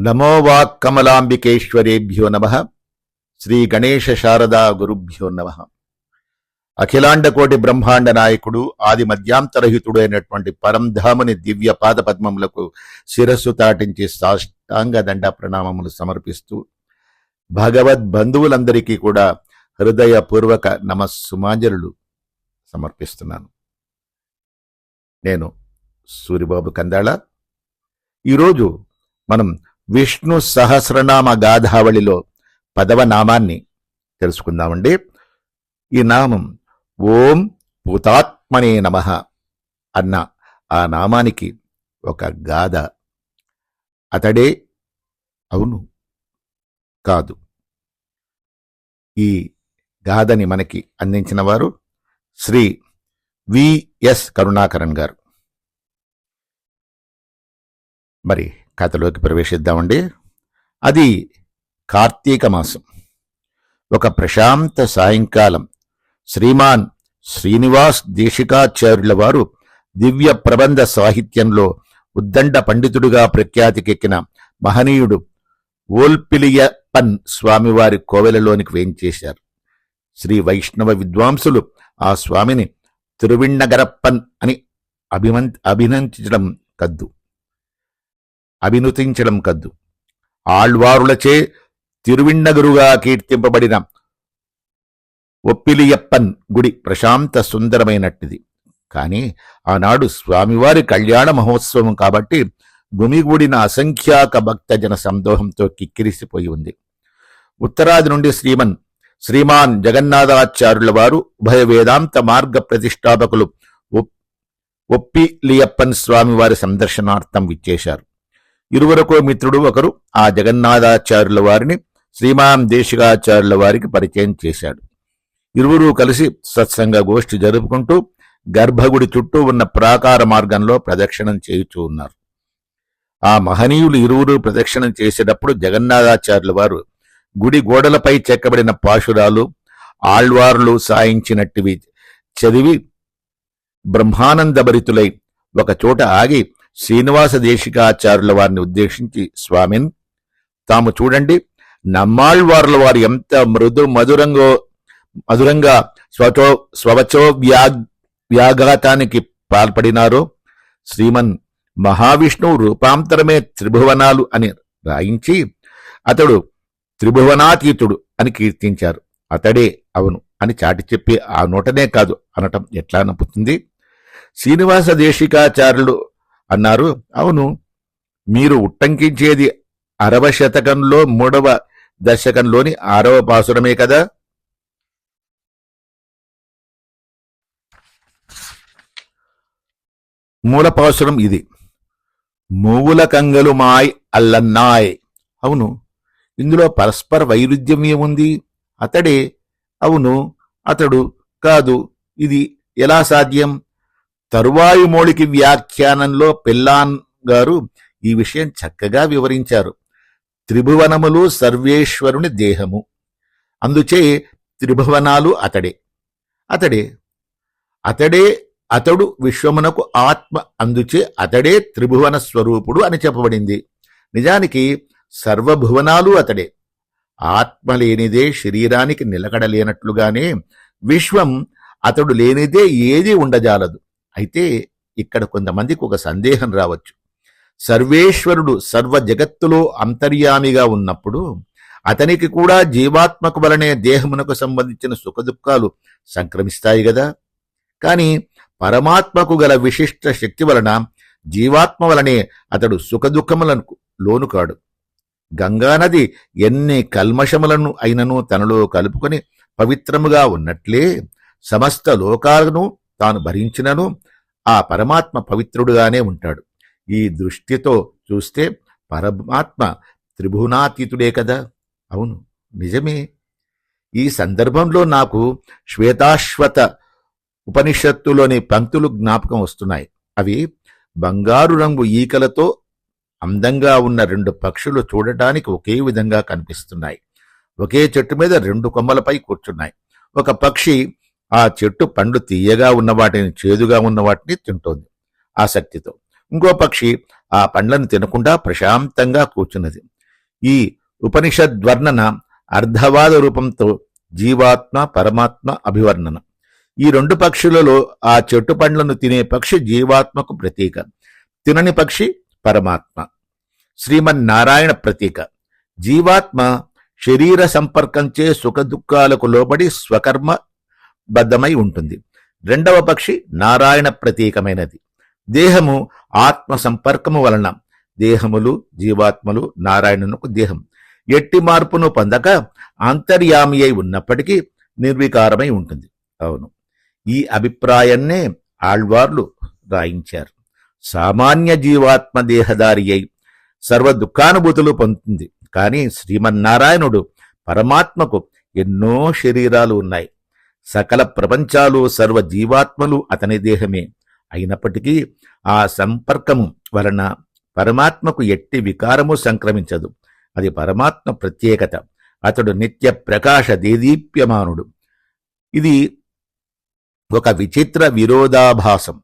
నమోవాక్కమలాంబికేశ్వరేభ్యో నమ. శ్రీ గణేశ శారదా గురుభ్యో నమ. అఖిలాండకోటి బ్రహ్మాండ నాయకుడు ఆది మధ్యాంతరహితుడు అయినటువంటి పరంధాముని దివ్య పాద పద్మములకు శిరస్సు తాటించి సాష్టాంగ దండ ప్రణామములు సమర్పిస్తూ భగవద్ బంధువులందరికీ కూడా హృదయపూర్వక నమస్సుమాంజలు సమర్పిస్తున్నాను. నేను సూరిబాబు కందాళ. ఈరోజు మనం విష్ణు సహస్రనామ గాధావళిలో పదవ నామాన్ని తెలుసుకుందామండి. ఈ నామం ఓం భూతాత్మనే నమ అన్న ఆ నామానికి ఒక గాథ. అతడే అవును కాదు. ఈ గాథని మనకి అందించిన వారు శ్రీ విఎస్ కరుణాకరన్ గారు. మరి కథలోకి ప్రవేశిద్దామండి. అది కార్తీక మాసం. ఒక ప్రశాంత సాయంకాలం. శ్రీమాన్ శ్రీనివాస్ దేశికాచార్యుల వారు దివ్య ప్రబంధ సాహిత్యంలో ఉద్దండ పండితుడుగా ప్రఖ్యాతికెక్కిన మహనీయుడు ఓల్పిలియప్పన్ స్వామివారి కోవెలలోనికి వేయించేశారు. శ్రీ వైష్ణవ విద్వాంసులు ఆ స్వామిని తిరువిణ్ణగరప్పన్ అని అభిమన్ అభినందించడం కద్దు. అభినుతించడం కద్దు. ఆళ్వారులచే తిరువిండగురుగా కీర్తింపబడిన ఒప్పిలియప్పన్ గుడి ప్రశాంత సుందరమైనట్టిది. కాని ఆనాడు స్వామివారి కళ్యాణ మహోత్సవం కాబట్టి గుమిగూడిన అసంఖ్యాక భక్తజన సందోహంతో కిక్కిరిసిపోయి ఉంది. ఉత్తరాది నుండి శ్రీమన్ శ్రీమాన్ జగన్నాథాచార్యుల వారు ఉభయ వేదాంత మార్గ ప్రతిష్టాపకులు ఒప్పిలియప్పన్ స్వామివారి సందర్శనార్థం విచ్చేశారు. ఇరువరకో మిత్రుడు ఒకరు ఆ జగన్నాథాచార్యుల వారిని శ్రీమాన్ దేశికాచార్యుల వారికి పరిచయం చేశాడు. ఇరువురు కలిసి సత్సంగ గోష్ఠి జరుపుకుంటూ గర్భగుడి చుట్టూ ఉన్న ప్రాకార మార్గంలో ప్రదక్షిణం చేయుచూ ఉన్నారు. ఆ మహనీయులు ఇరువురు ప్రదక్షిణం చేసేటప్పుడు జగన్నాథాచార్యుల వారు గుడి గోడలపై చెక్కబడిన పాశురాలు ఆళ్వార్లు సాయించినట్టివి చదివి బ్రహ్మానందభరితులై ఒకచోట ఆగి శ్రీనివాస దేశికాచార్యుల వారిని ఉద్దేశించి స్వామిన్ తాము చూడండి నమ్మాళ్వార్ల వారు ఎంత మృదు మధురంగో మధురంగా స్వచో స్వచో వ్యా వ్యాఘాతానికి పాల్పడినారో శ్రీమన్ మహావిష్ణువు రూపాంతరమే త్రిభువనాలు అని రాయించి అతడు త్రిభువనాతీతుడు అని కీర్తించారు. అతడే అవును అని చాటి చెప్పి ఆ నోటనే కాదు అనటం ఎట్లా నప్పుతుంది శ్రీనివాస దేశికాచార్యులు అన్నారు. అవును మీరు ఉట్టంకించేది అరవ శతకంలో మూడవ దశకంలోని ఆరవ పాసురమే కదా? మూలపాసురం ఇది. మూవుల కంగలు మాయ్ అల్లన్నాయ్. అవును ఇందులో పరస్పర వైరుధ్యం ఏముంది? అతడే. అవును అతడు కాదు ఇది ఎలా సాధ్యం? తరువాయి మోళికి వ్యాఖ్యానంలో పిల్లాన్ గారు ఈ విషయం చక్కగా వివరించారు. త్రిభువనములు సర్వేశ్వరుని దేహము. అందుచే త్రిభువనాలు అతడే. అతడే. అతడే అతడు విశ్వమునకు ఆత్మ అందుచే అతడే త్రిభువన స్వరూపుడు అని చెప్పబడింది. నిజానికి సర్వభువనాలు అతడే. ఆత్మ లేనిదే శరీరానికి నిలకడలేనట్లుగానే విశ్వం అతడు లేనిదే ఏది ఉండజాలదు. అయితే ఇక్కడ కొంతమందికి ఒక సందేహం రావచ్చు. సర్వేశ్వరుడు సర్వ జగత్తులో అంతర్యామిగా ఉన్నప్పుడు అతనికి కూడా జీవాత్మకు వలనే దేహమునకు సంబంధించిన సుఖదుఖాలు సంక్రమిస్తాయి కదా కానీ పరమాత్మకు గల విశిష్ట శక్తి వలన జీవాత్మ వలనే అతడు సుఖదుఖములకు లోను కాడు. గంగానది ఎన్ని కల్మషములను అయినను తనలో కలుపుకొని పవిత్రముగా ఉన్నట్లే సమస్త లోకాలను తాను భరించినను ఆ పరమాత్మ పవిత్రుడుగానే ఉంటాడు. ఈ దృష్టితో చూస్తే పరమాత్మ త్రిభువనాతీతుడే కదా? అవును నిజమే. ఈ సందర్భంలో నాకు శ్వేతాశ్వత ఉపనిషత్తులోని పంక్తులు జ్ఞాపకం వస్తున్నాయి. అవి బంగారు రంగు ఈకలతో అందంగా ఉన్న రెండు పక్షులు చూడటానికి ఒకే విధంగా కనిపిస్తున్నాయి. ఒకే చెట్టు మీద రెండు కొమ్మలపై కూర్చున్నాయి. ఒక పక్షి ఆ చెట్టు పండు తీయగా ఉన్న వాటిని చేదుగా ఉన్న వాటిని తింటోంది ఆసక్తితో ఇంకో పక్షి ఆ పండ్లను తినకుండా ప్రశాంతంగా కూర్చున్నది. ఈ ఉపనిషద్వర్ణన అర్ధవాద రూపంతో జీవాత్మ పరమాత్మ అభివర్ణన. ఈ రెండు పక్షులలో ఆ చెట్టు పండ్లను తినే పక్షి జీవాత్మకు ప్రతీక. తినని పక్షి పరమాత్మ. శ్రీమన్నారాయణ ప్రతీక. జీవాత్మ శరీర సంపర్కంచే సుఖదుఖాలకు లోబడి స్వకర్మ బద్ధమై ఉంటుంది. రెండవ పక్షి నారాయణ ప్రతీకమైనది. దేహము ఆత్మ సంపర్కము వలన దేహములు జీవాత్మలు నారాయణునకు దేహం. ఎట్టి మార్పును పొందక అంతర్యామి అయి ఉన్నప్పటికీ నిర్వికారమై ఉంటుంది. అవును. ఈ అభిప్రాయాన్నే ఆళ్వార్లు రాయించారు. సామాన్య జీవాత్మ దేహదారి అయి సర్వ దుఃఖానుభూతులు పొందుతుంది. కానీ శ్రీమన్నారాయణుడు పరమాత్మకు ఎన్నో శరీరాలు ఉన్నాయి. సకల ప్రపంచాలు సర్వ జీవాత్మలు అతని దేహమే. అయినప్పటికీ ఆ సంపర్కము వలన పరమాత్మకు ఎట్టి వికారము సంక్రమించదు. అది పరమాత్మ ప్రత్యేకత. అతడు నిత్య ప్రకాశ దేదీప్యమానుడు. ఇది ఒక విచిత్ర విరోధాభాసం.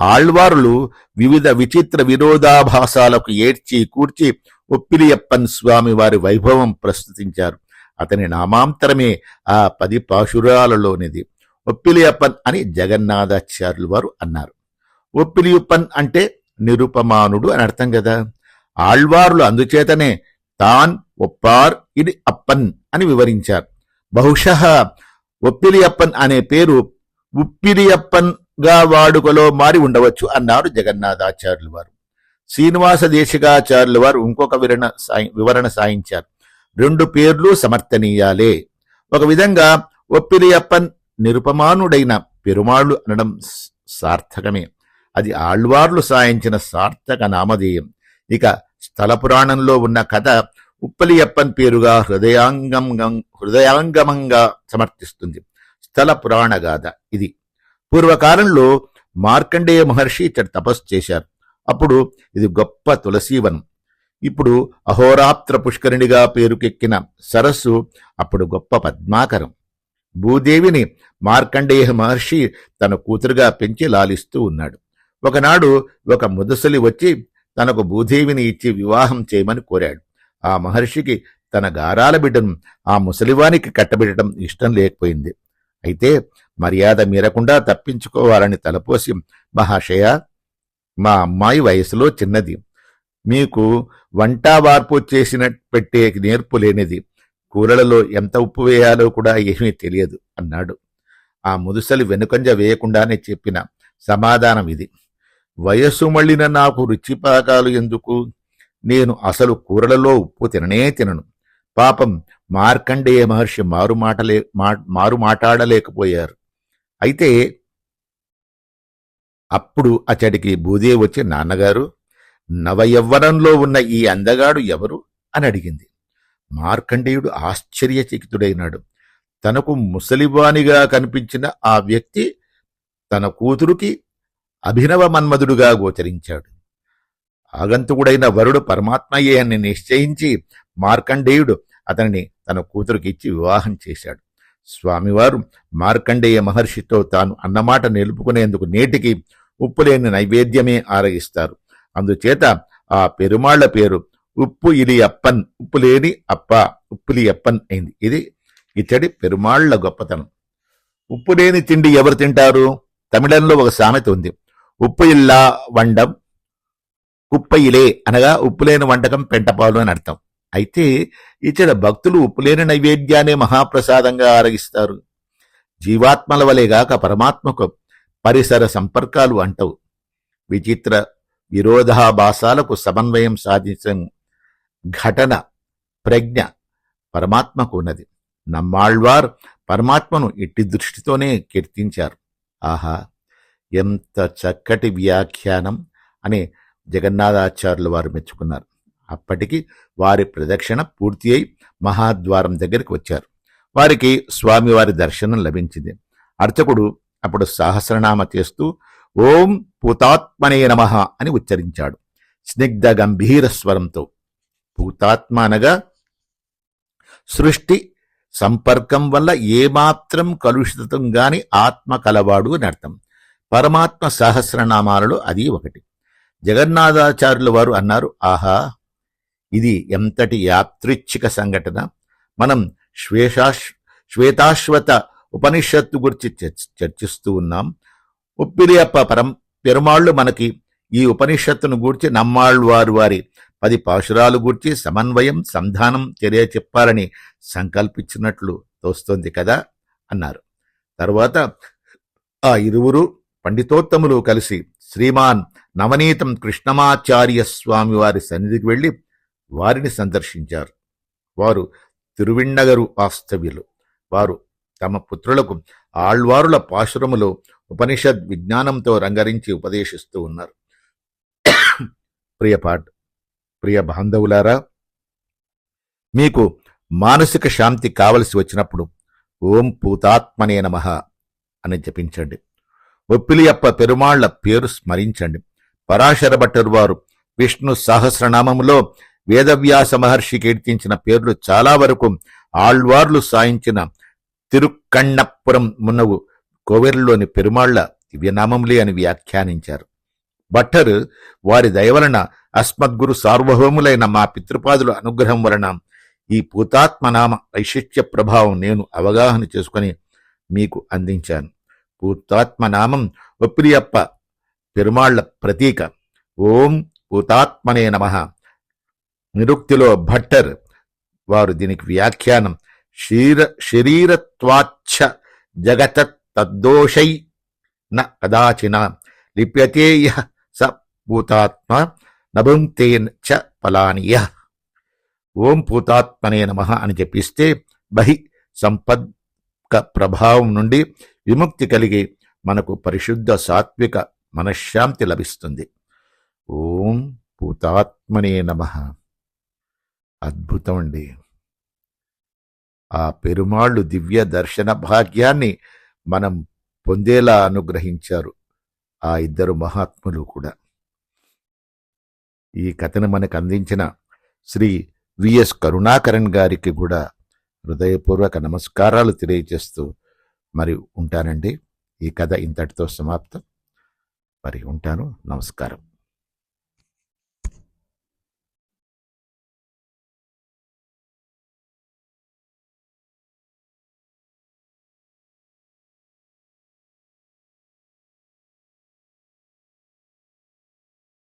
ఆళ్వారులు వివిధ విచిత్ర విరోధాభాసాలకు ఏడ్చి కూర్చి ఒప్పిలియప్పన్ స్వామి వారి వైభవం ప్రస్తుతించారు. అతని నామాంతరమే ఆ పది పాశురాలలోనిది. ఒప్పిలియప్పన్ అని జగన్నాథాచార్యులు వారు అన్నారు. ఒప్పిలియప్పన్ అంటే నిరుపమానుడు అని అర్థం కదా. ఆళ్వారులు అందుచేతనే తాన్ ఒప్పార్ ఇది అప్పన్ అని వివరించారు. బహుశ ఒప్పిలియప్పన్ అనే పేరు ఉప్పిలియప్పన్గా వాడుకలో మారి ఉండవచ్చు అన్నారు జగన్నాథాచార్యులు వారు. శ్రీనివాస దేశికాచార్యుల వారు ఇంకొక వివరణ సాయి- వివరణ సాయించారు. రెండు పేర్లు సమర్థనీయాలే. ఒక విధంగా ఒప్పిలియప్పన్ నిరుపమానుడైన పెరుమాళ్ళు అనడం సార్థకమే. అది ఆళ్వార్లు సాయించిన సార్థక నామధేయం. ఇక స్థల పురాణంలో ఉన్న కథ ఉప్పలియప్పన్ పేరుగా హృదయాంగం హృదయాంగమంగా సమర్థిస్తుంది. స్థల పురాణ గాథ ఇది. పూర్వకాలంలో మార్కండేయ మహర్షి ఇతడు తపస్సు చేశారు. అప్పుడు ఇది గొప్ప తులసీవనం. ఇప్పుడు అహోరాత్ర పుష్కరిణిగా పేరుకెక్కిన సరస్సు అప్పుడు గొప్ప పద్మాకరం. భూదేవిని మార్కండేయ మహర్షి తన కూతురుగా పెంచి లాలిస్తూ ఉన్నాడు. ఒకనాడు ఒక ముదసలి వచ్చి తనకు భూదేవిని ఇచ్చి వివాహం చేయమని కోరాడు. ఆ మహర్షికి తన గారాల బిడ్డను ఆ ముసలివానికి కట్టబెట్టడం ఇష్టం లేకపోయింది. అయితే మర్యాద మీరకుండా తప్పించుకోవాలని తలపోసి మహాశయ మా అమ్మాయి వయసులో చిన్నది. మీకు వంట వార్పు చేసిన పెట్టే నేర్పు లేనిది కూరలలో ఎంత ఉప్పు వేయాలో కూడా ఏమీ తెలియదు అన్నాడు. ఆ ముదుసలి వెనుకంజ వేయకుండానే చెప్పిన సమాధానం ఇది. వయస్సు మళ్ళిన నాకు రుచిపాకాలు ఎందుకు? నేను అసలు కూరలలో ఉప్పు తిననే తినను. పాపం మార్కండేయ మహర్షి మారు మాటలే మా- మారు మాట్లాడలేకపోయారు అయితే అప్పుడు అతడికి బూదే వచ్చి నాన్నగారు నవయవ్వనంలో ఉన్న ఈ అందగాడు ఎవరు? అని అడిగింది. మార్కండేయుడు ఆశ్చర్యచకితుడైనాడు. తనకు ముసలివానిగా కనిపించిన ఆ వ్యక్తి తన కూతురుకి అభినవ మన్మధుడుగా గోచరించాడు. ఆగంతుకుడైన వరుడు పరమాత్మయే అని నిశ్చయించి మార్కండేయుడు అతనిని తన కూతురుకిచ్చి వివాహం చేశాడు. స్వామివారు మార్కండేయ మహర్షితో తాను అన్నమాట నిలుపుకునేందుకు నేటికి ఉప్పులేని నైవేద్యమే ఆరగిస్తారు. అందుచేత ఆ పెరుమాళ్ళ పేరు ఉప్పు ఇలి అప్పన్ ఉప్పు లేని అప్ప ఉప్పులి అప్పన్ అయింది. ఇది ఇతడి పెరుమాళ్ళ గొప్పతనం. ఉప్పు లేని తిండి ఎవరు తింటారు? తమిళంలో ఒక సామెత ఉంది. ఉప్పు ఇల్లా వండం కుప్పయిలే అనగా ఉప్పులేని వంటకం పెంటపాలు అని అర్థం. అయితే ఇతడ భక్తులు ఉప్పులేని నైవేద్యాన్ని మహాప్రసాదంగా ఆరగిస్తారు. జీవాత్మల వలెగాక పరమాత్మకు పరిసర సంపర్కాలు అంటవు. విచిత్ర విరోధాభాసాలకు సమన్వయం సాధించడం ఘటన ప్రజ్ఞ పరమాత్మకు ఉన్నది. నమ్మాళ్వార్ పరమాత్మను ఇట్టి దృష్టితోనే కీర్తించారు. ఆహా ఎంత చక్కటి వ్యాఖ్యానం అని జగన్నాథాచార్యులు వారు మెచ్చుకున్నారు. అప్పటికి వారి ప్రదక్షిణ పూర్తి అయి మహాద్వారం దగ్గరికి వచ్చారు. వారికి స్వామివారి దర్శనం లభించింది. అర్చకుడు అప్పుడు సహస్రనామ చేస్తూ ఓం పూతాత్మనే నమ అని ఉచ్చరించాడు. స్నిగ్ధ గంభీర స్వరంతో పూతాత్మ అనగా సృష్టి సంపర్కం వల్ల ఏమాత్రం కలుషితం గాని ఆత్మ కలవాడు అని అర్థం. పరమాత్మ సహస్రనామాలలో అది ఒకటి. జగన్నాథాచార్యుల వారు అన్నారు ఆహా ఇది ఎంతటి యాత్రిచ్ఛిక సంఘటన. మనం శ్వేషాశ్ శ్వేతాశ్వత ఉపనిషత్తు గురించి చర్చిస్తూ ఉన్నాం. ఉప్పిరియప్ప పరం పెరుమాళ్ళు మనకి ఈ ఉపనిషత్తును గూర్చి నమ్మాళ్వారు వారి పది పాశురాలు గూర్చి సమన్వయం సంధానం తెలియ చెప్పాలని సంకల్పించినట్లు తోస్తోంది కదా అన్నారు. తరువాత ఆ ఇరువురు పండితోత్తములు కలిసి శ్రీమాన్ నవనీతం కృష్ణమాచార్య స్వామి వారి సన్నిధికి వెళ్ళి వారిని సందర్శించారు. వారు తిరువిండగరు వాస్తవ్యులు వారు తమ పుత్రులకు ఆళ్వారుల పాశురములో ఉపనిషద్ విజ్ఞానంతో రంగరించి ఉపదేశిస్తూ ఉన్నారు. ప్రియ పాట్ ప్రియ బాంధవులారా మీకు మానసిక శాంతి కావలసి వచ్చినప్పుడు ఓం పూతాత్మనే నమః అని జపించండి. ఒప్పిలియప్ప పెరుమాళ్ళ పేరు స్మరించండి. పరాశర భట్టరు వారు విష్ణు సహస్రనామములో వేదవ్యాస మహర్షి కీర్తించిన పేర్లు చాలా వరకు ఆళ్వార్లు సాయించిన తిరుక్కన్నపురం మున్నవు కోవెరులోని పెరుమాళ్ళ దివ్యనామంలే అని వ్యాఖ్యానించారు. భట్టర్ వారి దయవలన అస్మద్గురు సార్వభౌములైన మా పితృపాదుల అనుగ్రహం వలన ఈ పూతాత్మనామ వైశిష్ట్య ప్రభావం నేను అవగాహన చేసుకుని మీకు అందించాను. పూతాత్మనామం ఒప్పిరియప్ప పెరుమాళ్ళ ప్రతీక. ఓం పూతాత్మనే నమ. నిరుక్తిలో భట్టర్ వారు దీనికి వ్యాఖ్యానం శరీర శరీరత్వాచ్ఛ జగతత్ తద్దోషై న కదాచిన లిప్యతే యః స భూతాత్మ నభుంక్తేన్ చ ఫలానియ. ఓం భూతాత్మనే నమ అని జపిస్తే బహి సంపద్క ప్రభావం నుండి విముక్తి కలిగి మనకు పరిశుద్ధ సాత్విక మనశ్శాంతి లభిస్తుంది. ఓం భూతాత్మనే నమ. అద్భుతం అండి. ఆ పెరుమాళ్ళు దివ్య దర్శన భాగ్యాన్ని మనం పొందేలా అనుగ్రహించారు ఆ ఇద్దరు మహాత్ములు కూడా. ఈ కథను మనకు అందించిన శ్రీ విఎస్ కరుణాకరణ్ గారికి కూడా హృదయపూర్వక నమస్కారాలు తెలియజేస్తూ మరి ఉంటానండి. ఈ కథ ఇంతటితో సమాప్తం. మరి ఉంటాను. నమస్కారం.